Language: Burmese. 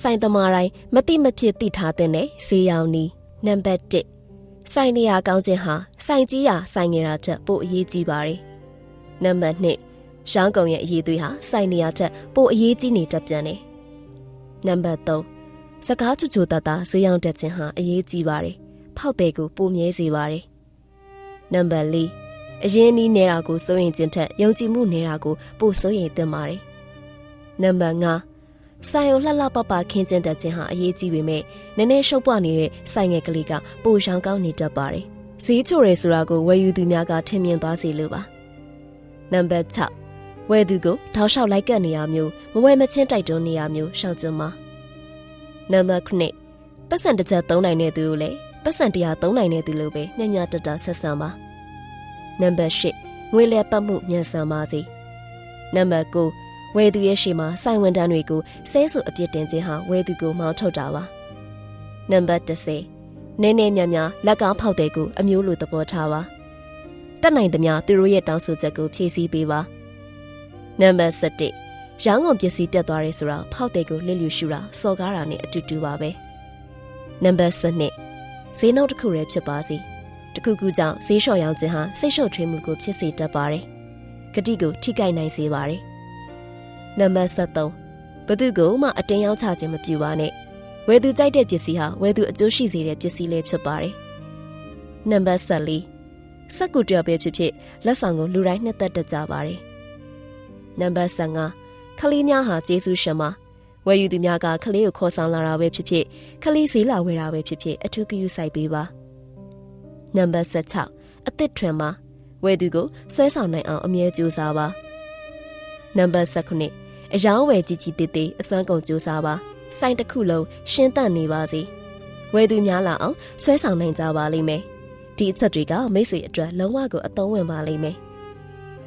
စိုင်သမားတိုင်းမတိမဖြစ်သိထားတဲ့ဈေးရောင်းနီးနံပါတ်1စိုင်နေရာကောင်းခြင်းဟာစိုင်ကြီးရာစိုင်ငယ်ရာထက်ပိုအရေးကြီးပါတယ်နံပါတ်2ရောင်းကုန်ရဲ့အရေးသွေးဟာစိုင်နေရာထက်ပိုအရေးကြီးနေတတ်ပြန်တယ်နံပါတ်3စကားချူချူတတ်တာဈေးရောင်းတတ်ခြင်းဟာအရေးကြီးပါတယ်ဖောက်တဲ့ကိုပိုမြဲစေပါတယ်နံပါတ်4အရင်နီးနေတာကိုစိုးရင်ခြင်းထက်ယုံကြည်မှုနေတာကိုပိုစိုးရင်သင့်ပါတယ်နံပါတ်5 ဆိုင်ုံလှလှပပခင်းကျင်းတတ်ခြင်းဟာအရေးကြီးပေမဲ့နည်းနည်းရှုပ်ပွနေတဲ့ဆိုင်ငယ်ကလေးကပိုရှောင်ကောင်းနေတတ်ပါတယ်။ဈေးချိုရဲဆိုတာကိုဝယ်ယူသူများကထင်မြင်သွားစေလိုပါ။နံပါတ်6ဝယ်သူကိုထောက်လျှောက်လိုက်ကပ်နေရမျိုးမဝယ်မချင်းတိုက်တွန်းနေရမျိုးရှောင်ကျဉ်ပါ။နံပါတ်9ပတ်စံတစ်ချက်သုံးနိုင်တဲ့သူကိုလည်းပတ်စံတရားသုံးနိုင်တဲ့သူလိုပဲညံ့ညတတဆက်ဆံပါ။နံပါတ်10ငွေလဲပတ်မှုမြန်ဆန်ပါစေ။နံပါတ်9 ဝဲသူရဲ့ရှေ့မှာစိုင်ဝန်တန်းတွေကိုဆဲဆူအပြစ်တင်ခြင်းဟာဝဲသူကိုမောင်းထုတ်တာပါနံပါတ်30နည်းနည်းများများလက်ကားဖောက်တဲ့ကိုအမျိုးလိုသဘောထားပါတက်နိုင်သမျှသူတို့ရဲ့တောင်းဆိုချက်ကိုဖြည့်ဆည်းပေးပါနံပါတ်7ရောင်းကုန်ပစ္စည်းပြတ်သွားရဲဆိုတာဖောက်တဲ့ကိုလစ်လျူရှူတာစော်ကားတာနဲ့အတူတူပါပဲနံပါတ်7ဈေးနှုန်းတစ်ခုတည်းဖြစ်ပါစေတခုခုကြောင့်ဈေးလျှော့ရောင်းခြင်းဟာစိတ်လျှော့ထွေးမှုကိုဖြစ်စေတတ်ပါတယ်ဂတိကိုထိခိုက်နိုင်စေပါတယ် နံပါတ်73ဘသူကမှအတင်းရောက်ချခြင်းမပြုပါနဲ့ဝယ်သူကြိုက်တဲ့ပစ္စည်းဟာဝယ်သူအကျိုးရှိစေတဲ့ပစ္စည်းလေးဖြစ်ပါတယ်နံပါတ်74စက်ကူတရပဲဖြစ်ဖြစ်လက်ဆောင်ကိုလူတိုင်းနှစ်သက်တတ်ကြပါတယ်နံပါတ်75ခလေးများဟာကျေးဇူးရှင်ပါဝယ်ယူသူများကခလေးကိုခေါ်ဆောင်လာတာပဲဖြစ်ဖြစ်ခလေးဈေးလာဝယ်တာပဲဖြစ်ဖြစ်အထူးဂရုစိုက်ပေးပါနံပါတ်76အသစ်ထွင်ပါဝယ်သူကိုဆွဲဆောင်နိုင်အောင်အမြဲကြိုးစားပါနံပါတ်79 အယောင်းဝယ်ကြီးကြီးတေးသေးအစွမ်းကုန်ကြိုးစားပါစိုင်းတစ်ခုလုံးရှင်းတန့်နေပါစေဝယ်သူများလာအောင်ဆွဲဆောင်နိုင်ကြပါလိမ့်မယ်ဒီအချက်တွေကမိတ်ဆွေအတွက်လုံးဝကိုအသုံးဝင်ပါလိမ့်မယ်